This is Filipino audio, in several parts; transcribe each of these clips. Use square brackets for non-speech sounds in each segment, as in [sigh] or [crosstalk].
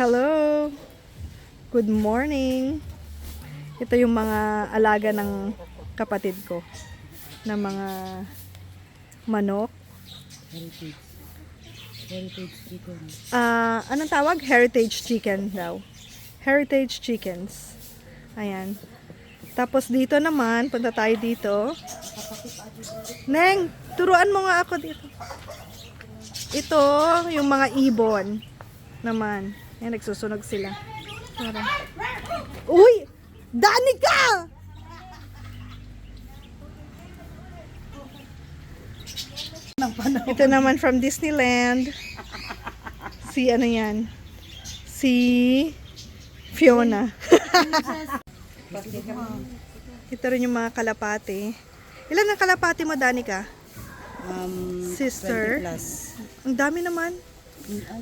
Hello. Good morning. Ito yung mga alaga ng kapatid ko na mga manok. Heritage. Heritage chicken. Ah, anong tawag? Heritage chicken daw. Heritage chickens. Ayan. Tapos dito naman, punta tayo dito. Neng, turuan mo nga ako dito. Ito, yung mga ibon naman. Ayan, nagsusunog sila. Tara. Uy! Danica! Ito naman from Disneyland. Si ano yan? Si Fiona. Ito rin yung mga kalapati. Ilan ang kalapati mo, Danica? Um, Sister. 20 plus. Ang dami naman.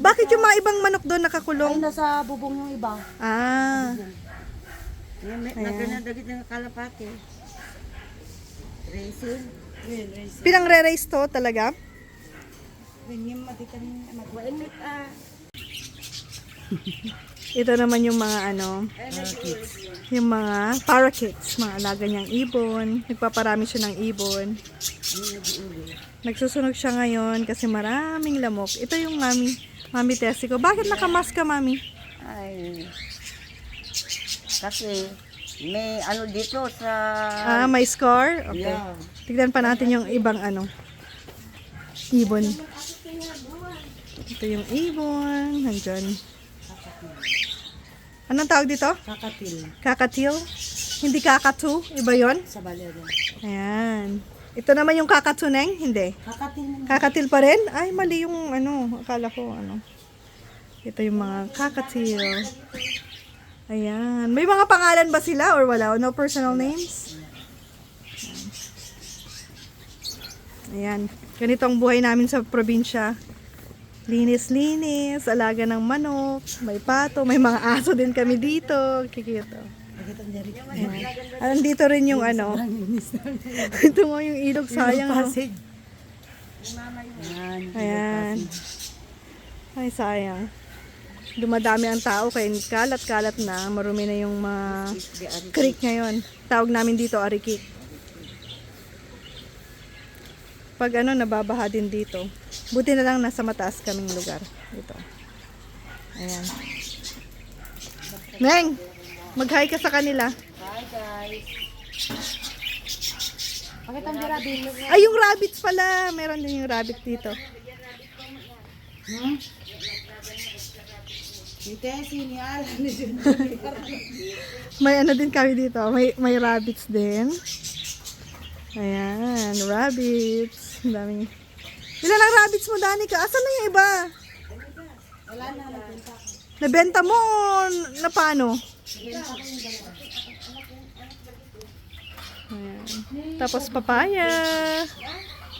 Bakit yung mga ibang manok doon Ay, nakakulong? nasa bubong yung iba. Ah, Yan, may, nagkanadagit ng kalapati. Racing. Yan, racing. pinang-re-raise to talaga? Yan yung matikan magwainit ah. Ito naman yung mga ano, yung mga parakeets, mga alaga niyang ibon. Nagpaparami siya ng ibon. Nagsusunog siya ngayon kasi maraming lamok. Ito yung mami, mami Tessie ko. Bakit nakamask ka, mami? Ay. Kasi may ano dito sa Ah, may scar? Okay. Yeah. Tignan pa natin yung ibang ano, ibon. Ito yung ibon. Nandyan. Anong tawag dito? kakatil Kakatil? Hindi kakatu? Iba yon? sa balero. Ayan. Ito naman yung kakatuneng? Hindi. Kakatil Kakatil pa rin? Ay, mali yung ano. Akala ko ano. Ito yung mga kakatil. Ayan. May mga pangalan ba sila or wala? No personal names? Ayan. Ganito ang buhay namin sa probinsya. Linis-linis, alaga ng manok, may pato, may mga aso din kami dito. Kikito. Ayan. Andito rin yung ano. [laughs] Ito mo yung ilog sayang. Yan. Ayan. Ay, sayang. Dumadami ang tao kaya kalat-kalat na. Marumi na yung mga creek ngayon. Tawag namin dito arikik. Pag ano, nababaha din dito. Buti na lang nasa mataas kaming lugar. Dito. Ayan. Neng! Mag-hi ka sa kanila. Hi guys. Bakit ang birabil? Ay, yung rabbits pala. Meron din yung rabbit dito. Hmm? [laughs] May ano din kami dito. May, may rabbits din. Ayan, rabbits. Ang daming... Ilan ang rabbits mo, Danica? Asan na yung iba? Wala na. nagpunta. Nabenta mo na paano? Ayan. Tapos papaya.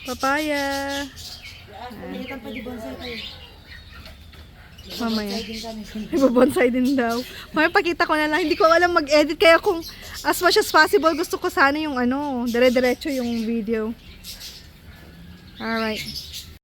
Papaya. Nakita pa di bonsai kayo. Mamaya. Ibabonsai din daw. Mamaya pakita ko na lang. Hindi ko alam mag-edit. Kaya kung as much as possible, gusto ko sana yung ano, dire-diretso yung video. Alright.